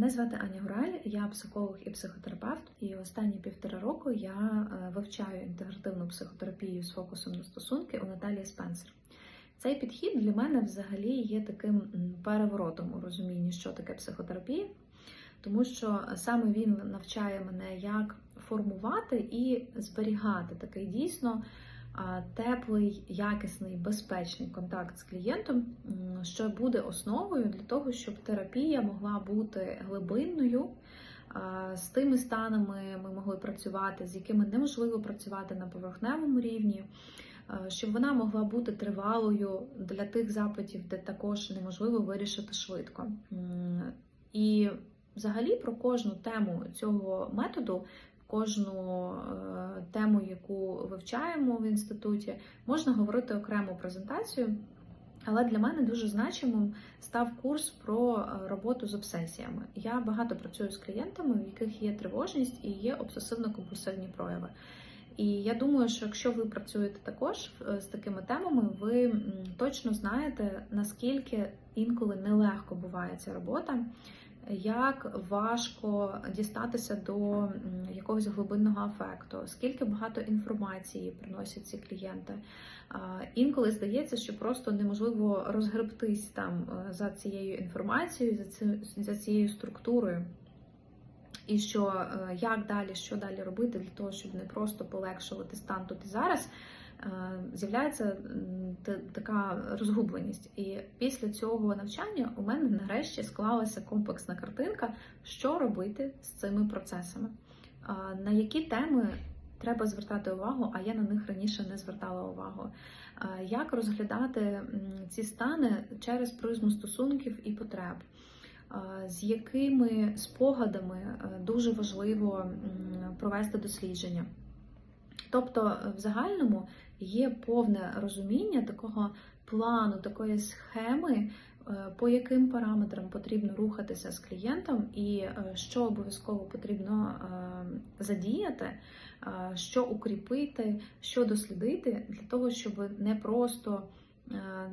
Мене звати Аня Гураль, я психолог і психотерапевт, і останні півтора року я е, вивчаю інтегративну психотерапію з фокусом на стосунки у Наталії Спенсер. Цей підхід для мене взагалі є таким переворотом у розумінні, що таке психотерапія, тому що саме він навчає мене, як формувати і зберігати такий дійсно теплий, якісний, безпечний контакт з клієнтом, що буде основою для того, щоб терапія могла бути глибинною. З тими станами ми могли працювати, з якими неможливо працювати на поверхневому рівні, щоб вона могла бути тривалою для тих запитів, де також неможливо вирішити швидко. І взагалі про кожну тему цього методу кожну е, тему, яку вивчаємо в інституті, можна говорити окрему презентацію. Але для мене дуже значимим став курс про е, роботу з обсесіями. Я багато працюю з клієнтами, в яких є тривожність і є обсесивно-компульсивні прояви. І я думаю, що якщо ви працюєте також е, з такими темами, ви точно знаєте, наскільки інколи нелегко буває ця робота, як важко дістатися до якогось глибинного афекту, скільки багато інформації приносять ці клієнти. Інколи здається, що просто неможливо розгребтись там е, за цією інформацією, за ці- за цією структурою. І що е, як далі, що далі робити для того, щоб не просто полегшувати стан тут і зараз, з'являється така розгубленість. І після цього навчання у мене нарешті склалася комплексна картинка, що робити з цими процесами, на які теми треба звертати увагу, а я на них раніше не звертала увагу. Як розглядати ці стани через призму стосунків і потреб з якими спогадами е, дуже важливо провести дослідження. Тобто, е, в загальному є повне розуміння такого плану, такої схеми, е, по яким параметрам потрібно рухатися з клієнтом, і е, що обов'язково потрібно задіяти, що укріпити, що дослідити, для того, щоб не просто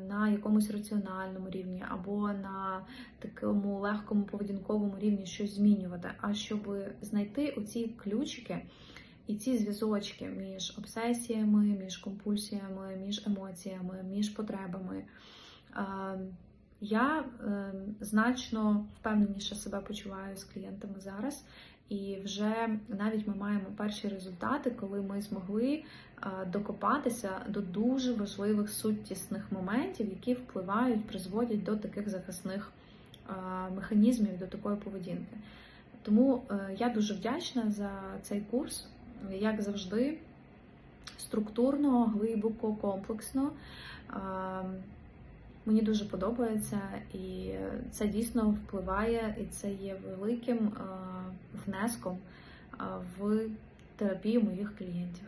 на якомусь раціональному рівні або на такому легкому поведінковому рівні щось змінювати, а щоб знайти оці ключики і ці зв'язочки між обсесіями, між компульсіями, між емоціями, між потребами. Е, Я е, значно впевненіше себе почуваю з клієнтами зараз, і вже навіть ми маємо перші результати, коли ми змогли е, докопатися до дуже важливих суттісних моментів, які впливають, призводять до таких захисних механізмів, до такої поведінки. Тому я дуже вдячна за цей курс, як завжди, структурно, глибоко, комплексно. Мені дуже подобається, і це дійсно впливає, і це є великим внеском в терапію моїх клієнтів.